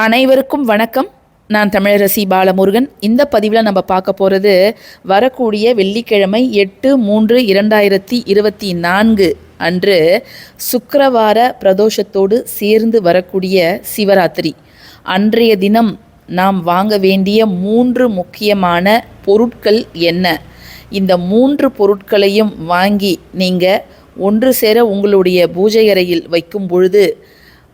அனைவருக்கும் வணக்கம். நான் தமிழரசி பாலமுருகன். இந்த பதிவில் நம்ம பார்க்க போகிறது வரக்கூடிய வெள்ளிக்கிழமை எட்டு மூன்று இரண்டாயிரத்தி இருபத்தி நான்கு அன்று சுக்கரவார பிரதோஷத்தோடு சேர்ந்து வரக்கூடிய சிவராத்திரி. அன்றைய தினம் நாம் வாங்க வேண்டிய மூன்று முக்கியமான பொருட்கள் என்ன? இந்த மூன்று பொருட்களையும் வாங்கி நீங்கள் ஒன்று சேர உங்களுடைய பூஜை அறையில் வைக்கும் பொழுது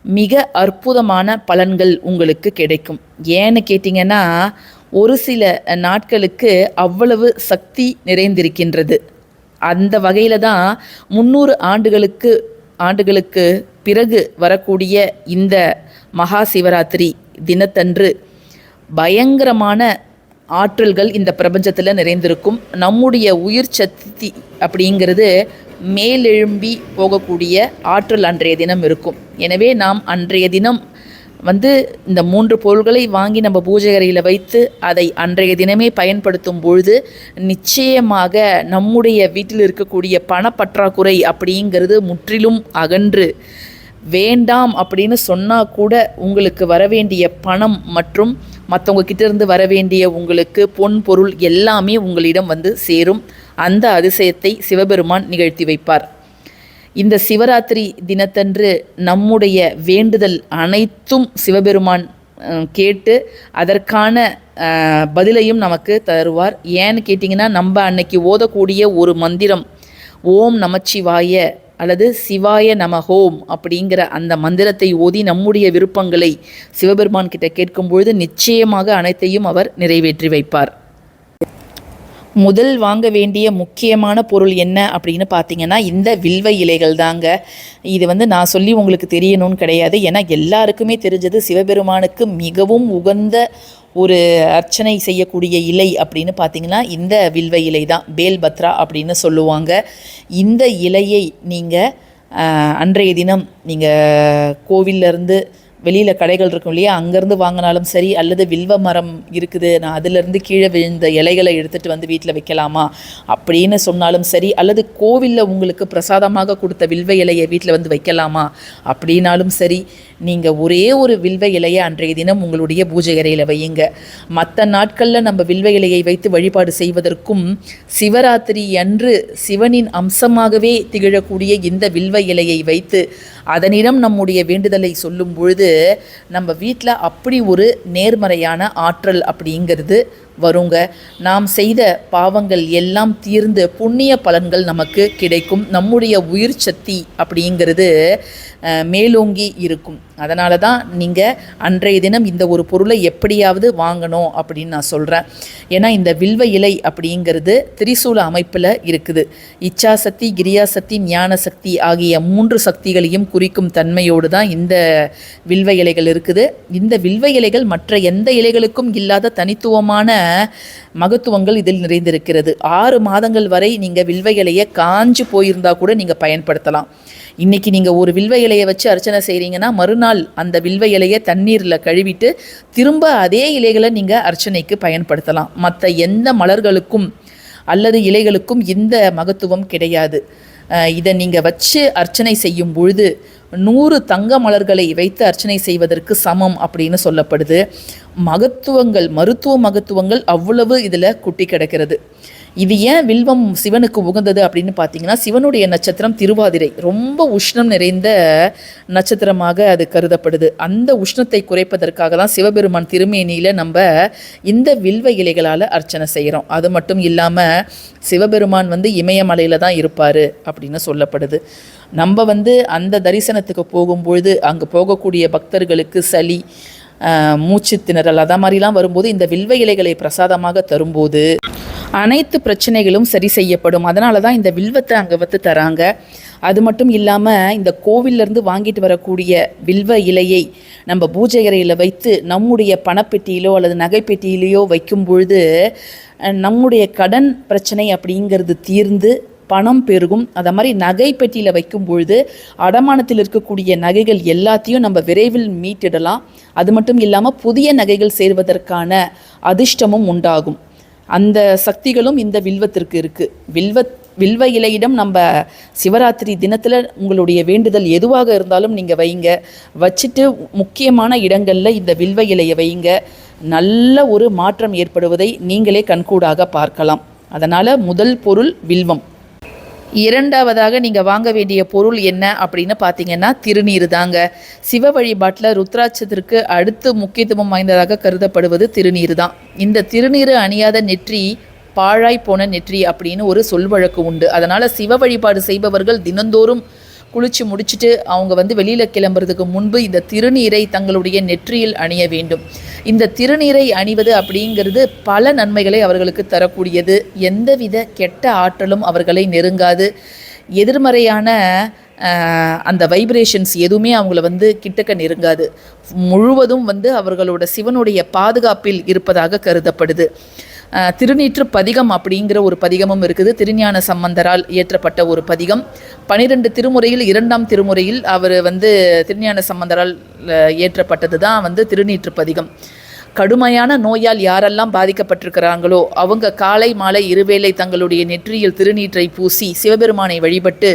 மிக அற்புதமான பலன்கள் உங்களுக்கு கிடைக்கும். ஏன்னு கேட்டிங்கன்னா ஒரு சில நாட்களுக்கு அவ்வளவு சக்தி நிறைந்திருக்கின்றது. அந்த வகையில் தான் முந்நூறு ஆண்டுகளுக்கு ஆண்டுகளுக்கு பிறகு வரக்கூடிய இந்த மகா சிவராத்திரி தினத்தன்று பயங்கரமான ஆற்றல்கள் இந்த பிரபஞ்சத்தில் நிறைந்திருக்கும். நம்முடைய உயிர் சக்தி அப்படிங்கிறது மேலெழும்பி போகக்கூடிய ஆற்றல் அன்றைய தினம் இருக்கும். எனவே நாம் அன்றைய தினம் வந்து இந்த மூன்று பொருள்களை வாங்கி நம்ம பூஜை அறையில் வைத்து அதை அன்றைய தினமே பயன்படுத்தும் பொழுது நிச்சயமாக நம்முடைய வீட்டில் இருக்கக்கூடிய பணப்பற்றாக்குறை அப்படிங்கிறது முற்றிலும் அகன்று. வேண்டாம் அப்படின்னு சொன்னால் கூட உங்களுக்கு வரவேண்டிய பணம் மற்றும் மற்றவங்க கிட்டேருந்து வரவேண்டிய வர வேண்டிய உங்களுக்கு பொன் பொருள் எல்லாமே உங்களிடம் வந்து சேரும். அந்த அதிசயத்தை சிவபெருமான் நிகழ்த்தி வைப்பார். இந்த சிவராத்திரி தினத்தன்று நம்முடைய வேண்டுதல் அனைத்தும் சிவபெருமான் கேட்டு அதற்கான பதிலையும் நமக்கு தருவார். ஏன்னு கேட்டிங்கன்னா நம்ம அன்னைக்கு ஓதக்கூடிய ஒரு மந்திரம் ஓம் நமச்சிவாய அல்லது சிவாய நம ஹோம் அப்படிங்கிற அந்த மந்திரத்தை ஓதி நம்முடைய விருப்பங்களை சிவபெருமான் கிட்ட கேட்கும் பொழுது நிச்சயமாக அனைத்தையும் அவர் நிறைவேற்றி வைப்பார். முதல் வாங்க வேண்டிய முக்கியமான பொருள் என்ன அப்படின்னு பார்த்தீங்கன்னா இந்த வில்வ இலைகள் தாங்க. இது வந்து நான் சொல்லி உங்களுக்கு தெரியணும்னு கிடையாது. ஏன்னா எல்லாருக்குமே தெரிஞ்சது சிவபெருமானுக்கு மிகவும் உகந்த ஒரு அர்ச்சனை செய்யக்கூடிய இலை அப்படின்னு பார்த்தீங்கன்னா இந்த வில்வ இலை தான். பேல்பத்ரா அப்படின்னு சொல்லுவாங்க. இந்த இலையை நீங்கள் அன்றைய தினம் நீங்கள் கோவில்லேருந்து வெளியில் கடைகள் இருக்கும் இல்லையா? அங்கேருந்து வாங்கினாலும் சரி அல்லது வில்வ மரம் இருக்குது நான் அதிலிருந்து கீழே விழுந்த இலைகளை எடுத்துகிட்டு வந்து வீட்டில் வைக்கலாமா அப்படின்னு சொன்னாலும் சரி அல்லது கோவிலில் உங்களுக்கு பிரசாதமாக கொடுத்த வில்வ இலையை வீட்டில் வந்து வைக்கலாமா அப்படின்னாலும் சரி நீங்கள் ஒரே ஒரு வில்வ இலையை அன்றைய தினம் உங்களுடைய பூஜை அறையில் வையுங்க. மற்ற நாட்களில் நம்ம வில்வ இலையை வைத்து வழிபாடு செய்வதற்கும் சிவராத்திரி அன்று சிவனின் அம்சமாகவே திகழக்கூடிய இந்த வில்வ இலையை வைத்து அதனிடம் நம்முடைய வேண்டுதலை சொல்லும் பொழுது நம்ம வீட்டில் அப்படி ஒரு நேர்மறையான ஆற்றல் அப்படிங்கிறது வருங்க. நாம் செய்த பாவங்கள் எல்லாம் தீர்ந்து புண்ணிய பலன்கள் நமக்கு கிடைக்கும். நம்முடைய உயிர் சக்தி அப்படிங்கிறது மேலோங்கி இருக்கும். அதனால தான் நீங்கள் அன்றைய தினம் இந்த ஒரு பொருளை எப்படியாவது வாங்கணும் அப்படின்னு நான் சொல்கிறேன் ஏன்னா இந்த வில்வ இலை அப்படிங்கிறது திரிசூல அமைப்பில் இருக்குது. இச்சாசக்தி கிரியாசக்தி ஞான சக்தி ஆகிய மூன்று சக்திகளையும் குறிக்கும் தன்மையோடு தான் இந்த வில்வ இலைகள் இருக்குது. இந்த வில்வ இலைகள் மற்ற எந்த இலைகளுக்கும் இல்லாத தனித்துவமான மகத்துவங்கள் இதில் நிறைந்திருக்கிறது. ஆறு மாதங்கள் வரை நீங்கள் வில்வ இலையை காஞ்சு போயிருந்தா கூட நீங்கள் பயன்படுத்தலாம். இன்றைக்கி நீங்கள் ஒரு வில்வ இலையை வச்சு அர்ச்சனை செய்கிறீங்கன்னா மறுநாள் அந்த வில்வ இலையை தண்ணீரில் கழுவிட்டு திரும்ப அதே இலைகளை நீங்கள் அர்ச்சனைக்கு பயன்படுத்தலாம். மற்ற எந்த மலர்களுக்கும் அல்லது இலைகளுக்கும் இந்த மகத்துவம் கிடையாது. இதை நீங்கள் வச்சு அர்ச்சனை செய்யும் பொழுது நூறு தங்க மலர்களை வைத்து அர்ச்சனை செய்வதற்கு சமம் அப்படின்னு சொல்லப்படுது. மகத்துவங்கள் மருத்துவ மகத்துவங்கள் அவ்வளவு இதில் குட்டி கிடக்கிறது. இது ஏன் வில்வம் சிவனுக்கு உகந்தது அப்படின்னு பார்த்தீங்கன்னா சிவனுடைய நட்சத்திரம் திருவாதிரை. ரொம்ப உஷ்ணம் நிறைந்த நட்சத்திரமாக அது கருதப்படுது. அந்த உஷ்ணத்தை குறைப்பதற்காக தான் சிவபெருமான் திருமேனியில் நம்ம இந்த வில்வ இலைகளால் அர்ச்சனை செய்கிறோம் அது மட்டும் இல்லாமல் சிவபெருமான் வந்து இமயமலையில் தான் இருப்பார் அப்படின்னு சொல்லப்படுது. நம்ம வந்து அந்த தரிசனத்துக்கு போகும்பொழுது அங்கே போகக்கூடிய பக்தர்களுக்கு சளி மூச்சு திணறல் அத மாதிரிலாம் வரும்போது இந்த வில்வ இலைகளை பிரசாதமாக தரும்போது அனைத்து பிரச்சனைகளும் சரி செய்யப்படும். அதனால தான் இந்த வில்வத்தை அங்கே வந்து தராங்க. அது மட்டும் இல்லாமல் இந்த கோவில்லேருந்து வாங்கிட்டு வரக்கூடிய வில்வ இலையை நம்ம பூஜை அறையில் வைத்து நம்முடைய பணப்பெட்டியிலோ அல்லது நகைப்பெட்டியிலையோ வைக்கும் பொழுது நம்முடைய கடன் பிரச்சனை அப்படிங்கிறது தீர்ந்து பணம் பெருகும். அதை மாதிரி நகை பெட்டியில் வைக்கும் பொழுது அடமானத்தில் இருக்கக்கூடிய நகைகள் எல்லாத்தையும் நம்ம விரைவில் மீட்டிடலாம். அது மட்டும் இல்லாமல் புதிய நகைகள் சேர்வதற்கான அதிர்ஷ்டமும் உண்டாகும். அந்த சக்திகளும் இந்த வில்வத்திற்கு இருக்குது வில்வ வில்வ இலையிடம் நம்ம சிவராத்திரி தினத்தில் உங்களுடைய வேண்டுதல் எதுவாக இருந்தாலும் நீங்கள் வைங்க. வச்சுட்டு முக்கியமான இடங்களில் இந்த வில்வ இலையை வைங்க. நல்ல ஒரு மாற்றம் ஏற்படுவதை நீங்களே கண்கூடாக பார்க்கலாம். அதனால் முதல் பொருள் வில்வம். இரண்டாவதாக நீங்கள் வாங்க வேண்டிய பொருள் என்ன அப்படின்னு பார்த்தீங்கன்னா திருநீர் தாங்க. சிவ வழிபாட்டில் ருத்ராட்சத்திற்கு அடுத்து முக்கியத்துவம் வாய்ந்ததாக கருதப்படுவது திருநீர் தான். இந்த திருநீர் அணியாத நெற்றி பாழாய் போன நெற்றி அப்படின்னு ஒரு சொல் வழக்கு உண்டு. அதனால் சிவ வழிபாடு செய்பவர்கள் தினந்தோறும் குளிச்சு முடிச்சுட்டு அவங்க வந்து வெளியில் கிளம்புறதுக்கு முன்பு இந்த திருநீரை தங்களுடைய நெற்றியில் அணிய வேண்டும். இந்த திருநீரை அணிவது அப்படிங்கிறது பல நன்மைகளை அவர்களுக்கு தரக்கூடியது. எந்தவித கெட்ட ஆற்றலும் அவர்களை நெருங்காது. எதிர்மறையான அந்த வைப்ரேஷன்ஸ் எதுவுமே அவங்கள வந்து கிட்டக்க நெருங்காது. முழுவதும் வந்து அவர்களோட சிவனுடைய பாதுகாப்பில் இருப்பதாக கருதப்படுது. திருநீற்று பதிகம் அப்படிங்கிற ஒரு பதிகமும் இருக்குது. திருஞான சம்பந்தரால் இயற்றப்பட்ட ஒரு பதிகம். பனிரெண்டு திருமுறையில் இரண்டாம் திருமுறையில் அவர் வந்து திருஞான சம்பந்தரால் அஹ், இயற்றப்பட்டது தான் வந்து திருநீற்று பதிகம். கடுமையான நோயால் யாரெல்லாம் பாதிக்கப்பட்டிருக்கிறாங்களோ அவங்க காலை மாலை இருவேளை தங்களுடைய நெற்றியில் திருநீற்றை பூசி சிவபெருமானை வழிபட்டு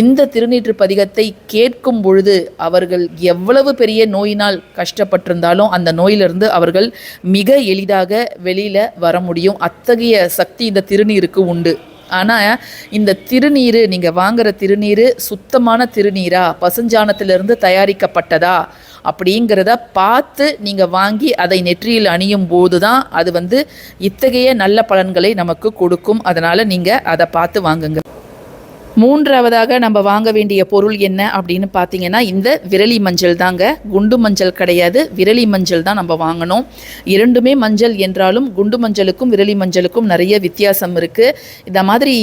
இந்த திருநீற்று பதிகத்தை கேட்கும் பொழுது அவர்கள் எவ்வளவு பெரிய நோயினால் கஷ்டப்பட்டிருந்தாலும் அந்த நோயிலிருந்து அவர்கள் மிக எளிதாக வெளியில் வர முடியும். அத்தகைய சக்தி இந்த திருநீருக்கு உண்டு. ஆனால் இந்த திருநீர் நீங்கள் வாங்குற திருநீர் சுத்தமான திருநீரா? பசுஞ்சாணத்திலிருந்து தயாரிக்கப்பட்டதா? அப்படிங்கிறத பார்த்து நீங்கள் வாங்கி அதை நெற்றியில் அணியும் போது தான் அது வந்து இத்தகைய நல்ல பலன்களை நமக்கு கொடுக்கும். அதனால் நீங்கள் அதை பார்த்து வாங்குங்க. மூன்றாவதாக நம்ம வாங்க வேண்டிய பொருள் என்ன அப்படின்னு பார்த்தீங்கன்னா இந்த விரலி மஞ்சள் தாங்க. குண்டு மஞ்சள் கிடையாது. விரலி மஞ்சள் தான் நம்ம வாங்கணும். இரண்டுமே மஞ்சள் என்றாலும் குண்டு மஞ்சளுக்கும் விரலி மஞ்சளுக்கும் நிறைய வித்தியாசம் இருக்குது இந்த மாதிரி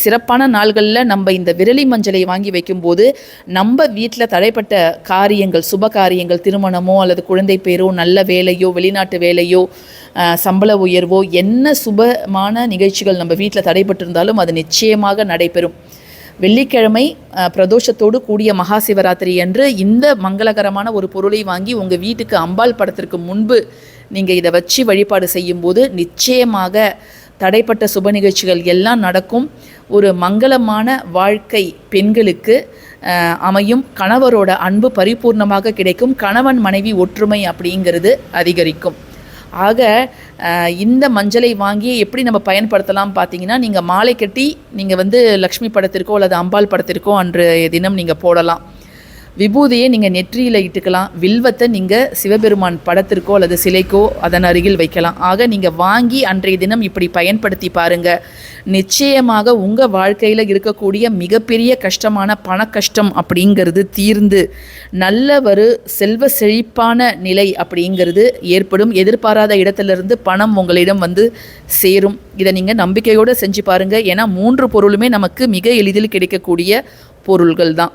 சிறப்பான நாள்களில் நம்ம இந்த விரலி மஞ்சளை வாங்கி வைக்கும்போது நம்ம வீட்டில் தடைப்பட்ட காரியங்கள் சுப காரியங்கள் திருமணமோ அல்லது குழந்தை பேரோ நல்ல வேலையோ வெளிநாட்டு வேலையோ சம்பள உயர்வோ என்ன சுபமான நிகழ்ச்சிகள் நம்ம வீட்டில் தடைப்பட்டிருந்தாலும் அது நிச்சயமாக நடைபெறும். வெள்ளிக்கிழமை பிரதோஷத்தோடு கூடிய மகா சிவராத்திரி அன்று இந்த மங்களகரமான ஒரு பொருளை வாங்கி உங்கள் வீட்டுக்கு அம்பாள் படத்திற்கு முன்பு நீங்கள் இதை வச்சு வழிபாடு செய்யும்போது நிச்சயமாக தடைப்பட்ட சுப நிகழ்ச்சிகள் எல்லாம் நடக்கும். ஒரு மங்களமான வாழ்க்கை பெண்களுக்கு அமையும். கணவரோட அன்பு பரிபூர்ணமாக கிடைக்கும். கணவன் மனைவி ஒற்றுமை அப்படிங்கிறது அதிகரிக்கும். ஆக இந்த மஞ்சளை வாங்கி எப்படி நம்ம பயன்படுத்தலாம் பார்த்தீங்கன்னா நீங்கள் மாலை கட்டி நீங்கள் வந்து லக்ஷ்மி படத்திற்கோ அல்லது அம்பாள் படத்திற்கோ அன்றைய தினம் நீங்கள் போடலாம். விபூதியை நீங்கள் நெற்றியில் இட்டுக்கலாம் வில்வத்தை நீங்கள் சிவபெருமான் படத்திற்கோ அல்லது சிலைக்கோ அதன் அருகில் வைக்கலாம். ஆக நீங்கள் வாங்கி அன்றைய தினம் இப்படி பயன்படுத்தி பாருங்க. நிச்சயமாக உங்கள் வாழ்க்கையில் இருக்கக்கூடிய மிகப்பெரிய கஷ்டமான பண கஷ்டம் அப்படிங்கிறது தீர்ந்து நல்ல ஒரு செல்வ செழிப்பான நிலை அப்படிங்கிறது ஏற்படும். எதிர்பாராத இடத்துலேருந்து பணம் உங்களிடம் வந்து சேரும். இதை நீங்கள் நம்பிக்கையோடு செஞ்சு பாருங்கள் ஏன்னா மூன்று பொருளுமே நமக்கு மிக எளிதில் கிடைக்கக்கூடிய பொருள்கள் தான்.